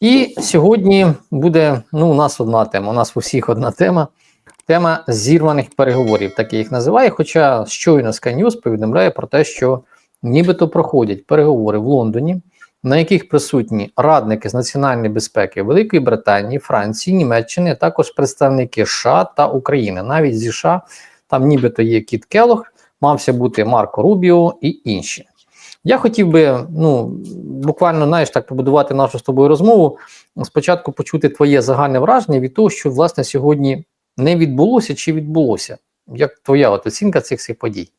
І сьогодні буде ну, у нас одна тема. У нас у всіх одна тема. Тема зірваних переговорів, так я їх називаю. Хоча щойно News повідомляє про те, що нібито проходять переговори в Лондоні, на яких присутні радники з національної безпеки Великої Британії, Франції, Німеччини, а також представники США та України. Навіть зі США там нібито є Кіт Келох, мався бути Марко Рубіо і інші. Я хотів би, ну буквально знаєш, так побудувати нашу з тобою розмову. Спочатку почути твоє загальне враження від того, що власне сьогодні не відбулося чи відбулося. Як твоя от оцінка цих всіх подій?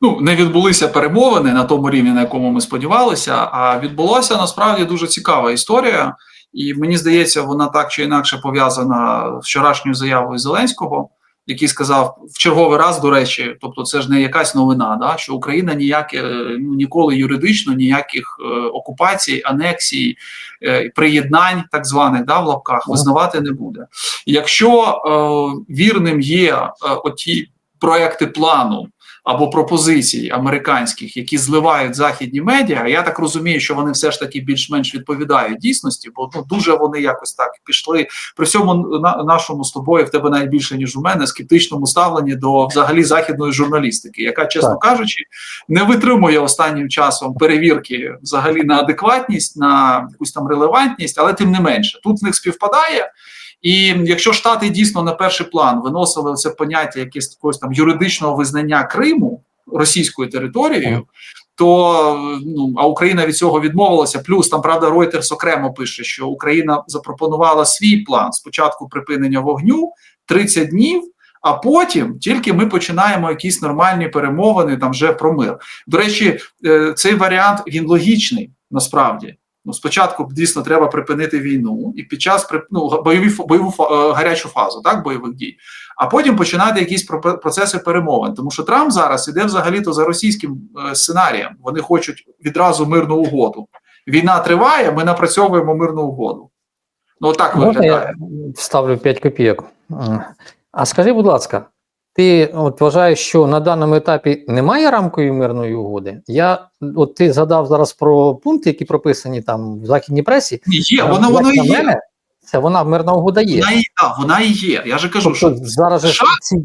Ну, не відбулися перемовини на тому рівні, на якому ми сподівалися. А відбулася насправді дуже цікава історія, і мені здається, вона так чи інакше пов'язана з вчорашньою заявою Зеленського, який сказав в черговий раз, до речі, тобто це ж не якась новина, да, що Україна ніяке ну, ніколи юридично ніяких е, окупацій, анексій, е, приєднань, так званих да, в лапках, визнавати не буде. Якщо е, вірним є е, оті проекти плану або пропозицій американських, які зливають західні медіа. Я так розумію, що вони все ж таки більш-менш відповідають дійсності, бо ну дуже вони якось так пішли. При всьому на нашому з тобою в тебе навіть більше ніж у мене скептичному ставленні до взагалі західної журналістики, яка, чесно так. кажучи, не витримує останнім часом перевірки взагалі на адекватність, на якусь там релевантність, але тим не менше тут в них співпадає. І якщо штати дійсно на перший план виносили це поняття якесь якогось там юридичного визнання Криму російською територією, то ну а Україна від цього відмовилася. Плюс там правда Reuters окремо пише, що Україна запропонувала свій план спочатку припинення вогню 30 днів. А потім тільки ми починаємо якісь нормальні перемовини там вже про мир. До речі, цей варіант він логічний насправді. Ну, спочатку дійсно треба припинити війну і під час ну, бойові бойову гарячу фазу, так бойових дій, а потім починати якісь процеси перемовин. Тому що Трамп зараз іде взагалі-то за російським сценарієм. Вони хочуть відразу мирну угоду. Війна триває, ми напрацьовуємо мирну угоду. Ну так виглядає. Я вставлю 5 копійок. А скажи, будь ласка. Ти от вважаєш, що на даному етапі немає рамкової мирної угоди? Я от ти згадав зараз про пункти, які прописані там в західній пресі. Є, вона воно і є. Це вона мирна угода є. Вона і, да, вона і є. Я же кажу, тобто, що зараз США, ці...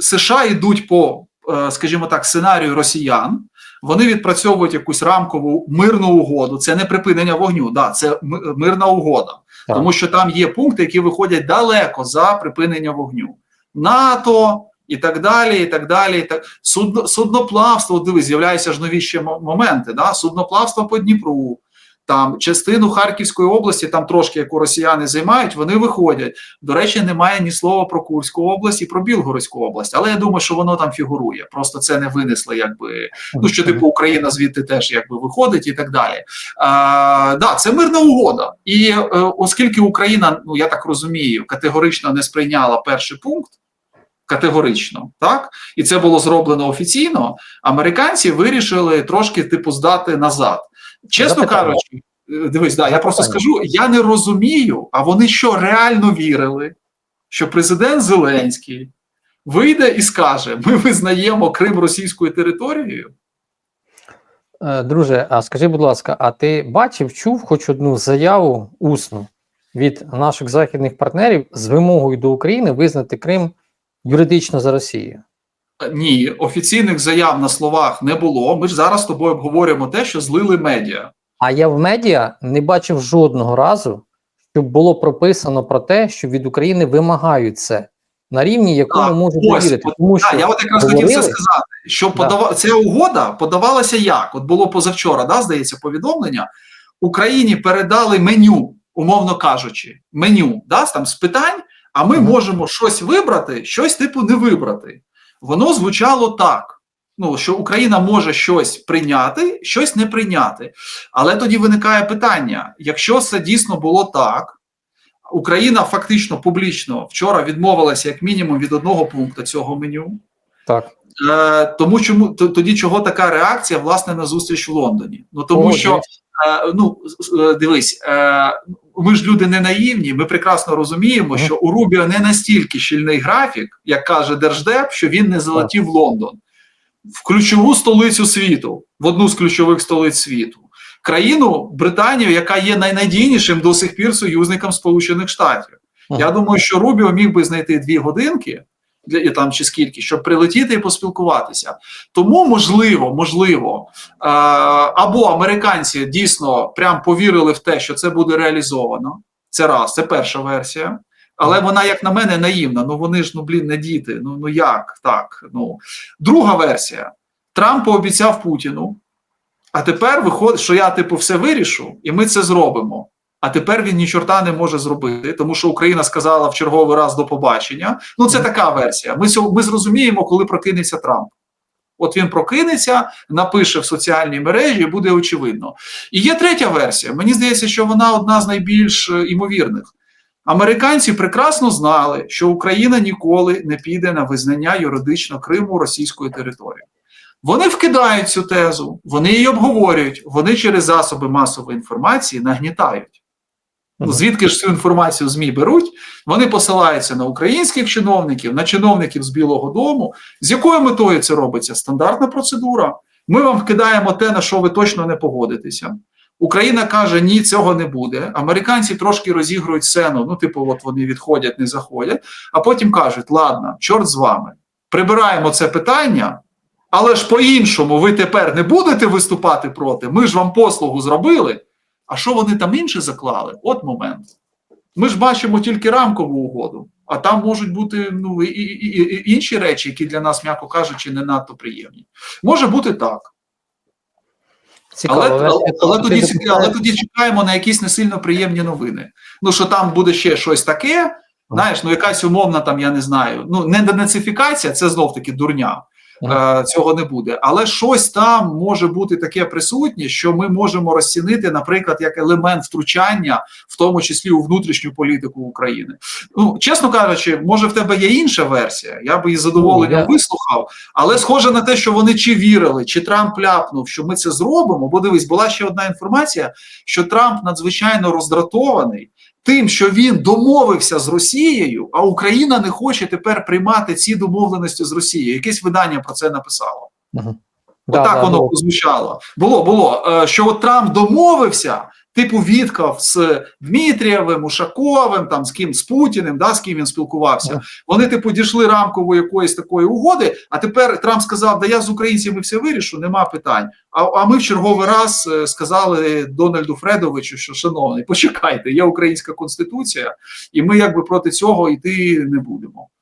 США йдуть по, скажімо так, сценарію росіян. Вони відпрацьовують якусь рамкову мирну угоду. Це не припинення вогню, да, це мирна угода, так. тому що там є пункти, які виходять далеко за припинення вогню. НАТО. І так далі, і так далі. І так Судно, судноплавство, дивись, з'являються ж нові ще моменти. Да? Судноплавство по Дніпру, там частину Харківської області, там трошки яку росіяни займають, вони виходять. До речі, немає ні слова про Курську область і про Білгородську область. Але я думаю, що воно там фігурує. Просто це не винесли, якби ну що типу Україна звідти теж якби виходить і так далі. А, да, це мирна угода. І е, оскільки Україна, ну я так розумію, категорично не сприйняла перший пункт. Категорично, так і це було зроблено офіційно. Американці вирішили трошки типу здати назад. Чесно Запитання. кажучи, дивись, да, я просто скажу: я не розумію, а вони що реально вірили, що президент Зеленський вийде і скаже: Ми визнаємо Крим російською територією. Друже, а скажи, будь ласка, а ти бачив, чув хоч одну заяву усну від наших західних партнерів з вимогою до України визнати Крим? Юридично за Росією? Ні, офіційних заяв на словах не було. Ми ж зараз з тобою обговорюємо те, що злили медіа. А я в медіа не бачив жодного разу, щоб було прописано про те, що від України вимагають це на рівні, якому так, можуть ось, довірити. От, Тому так, що я от якраз говорили, хотів це сказати. Що да. подава ця угода подавалася як? От було позавчора, да, здається, повідомлення. Україні передали меню, умовно кажучи, меню да, там з питань. А ми можемо щось вибрати, щось типу не вибрати. Воно звучало так: ну що Україна може щось прийняти, щось не прийняти. Але тоді виникає питання: якщо це дійсно було так, Україна фактично публічно вчора відмовилася як мінімум від одного пункту цього меню. Так. Е, Тому чому тоді чого така реакція власне на зустріч в Лондоні? Ну тому О, що е, ну дивись. Е, ми ж люди не наївні. Ми прекрасно розуміємо, що у Рубіо не настільки щільний графік, як каже Держдеп, що він не залетів в Лондон в ключову столицю світу, в одну з ключових столиць світу. країну Британію, яка є найнадійнішим до сих пір союзником Сполучених Штатів. Я думаю, що Рубіо міг би знайти дві годинки для і там чи скільки, щоб прилетіти і поспілкуватися. Тому можливо, можливо, е, або американці дійсно прям повірили в те, що це буде реалізовано. Це раз, це перша версія. Але вона, як на мене, наївна. Ну вони ж ну блін, не діти. Ну ну як так? Ну друга версія: Трамп пообіцяв Путіну. А тепер виходить, що я типу все вирішу, і ми це зробимо. А тепер він ні чорта не може зробити, тому що Україна сказала в черговий раз до побачення. Ну це така версія. Ми ми зрозуміємо, коли прокинеться Трамп. От він прокинеться, напише в соціальній мережі, і буде очевидно. І є третя версія. Мені здається, що вона одна з найбільш е, імовірних. Американці прекрасно знали, що Україна ніколи не піде на визнання юридично Криму російською територією. Вони вкидають цю тезу, вони її обговорюють, вони через засоби масової інформації нагнітають. Ну, звідки ж цю інформацію ЗМІ беруть? Вони посилаються на українських чиновників, на чиновників з Білого Дому. З якою метою це робиться? Стандартна процедура. Ми вам вкидаємо те, на що ви точно не погодитеся. Україна каже, ні, цього не буде. Американці трошки розігрують сцену. Ну, типу, от вони відходять, не заходять, а потім кажуть: ладно, чорт з вами, прибираємо це питання, але ж по-іншому ви тепер не будете виступати проти. Ми ж вам послугу зробили. А що вони там інше заклали? От момент. Ми ж бачимо тільки рамкову угоду, а там можуть бути ну, і, і, і, і інші речі, які для нас, м'яко кажучи, не надто приємні. Може бути так. Цікава Але, але, але, тоді, але тоді чекаємо на якісь не сильно приємні новини. Ну, що там буде ще щось таке, знаєш, ну якась умовна там, я не знаю. Ну, не денацифікація, це знов таки дурня. Е, цього не буде, але щось там може бути таке присутнє, що ми можемо розцінити, наприклад, як елемент втручання, в тому числі у внутрішню політику України. Ну чесно кажучи, може в тебе є інша версія. Я би із задоволенням я- вислухав, але схоже на те, що вони чи вірили, чи Трамп ляпнув, що ми це зробимо. Бо дивись, була ще одна інформація, що Трамп надзвичайно роздратований. Тим, що він домовився з Росією, а Україна не хоче тепер приймати ці домовленості з Росією. Якесь видання про це написало. Мгм. Да, Отак да, воно було. прозвучало. Було, було. Е, Що от Трамп домовився, типу Вітков з Дмитрієвим, Ушаковим, там з ким з Путіним, да, з ким він спілкувався. Вони, типу, дійшли рамкової якоїсь такої угоди. А тепер Трамп сказав: Да я з українцями все вирішу, нема питань. А, а ми в черговий раз е, сказали Дональду Фредовичу, що шановний, почекайте, є українська конституція, і ми якби проти цього йти не будемо.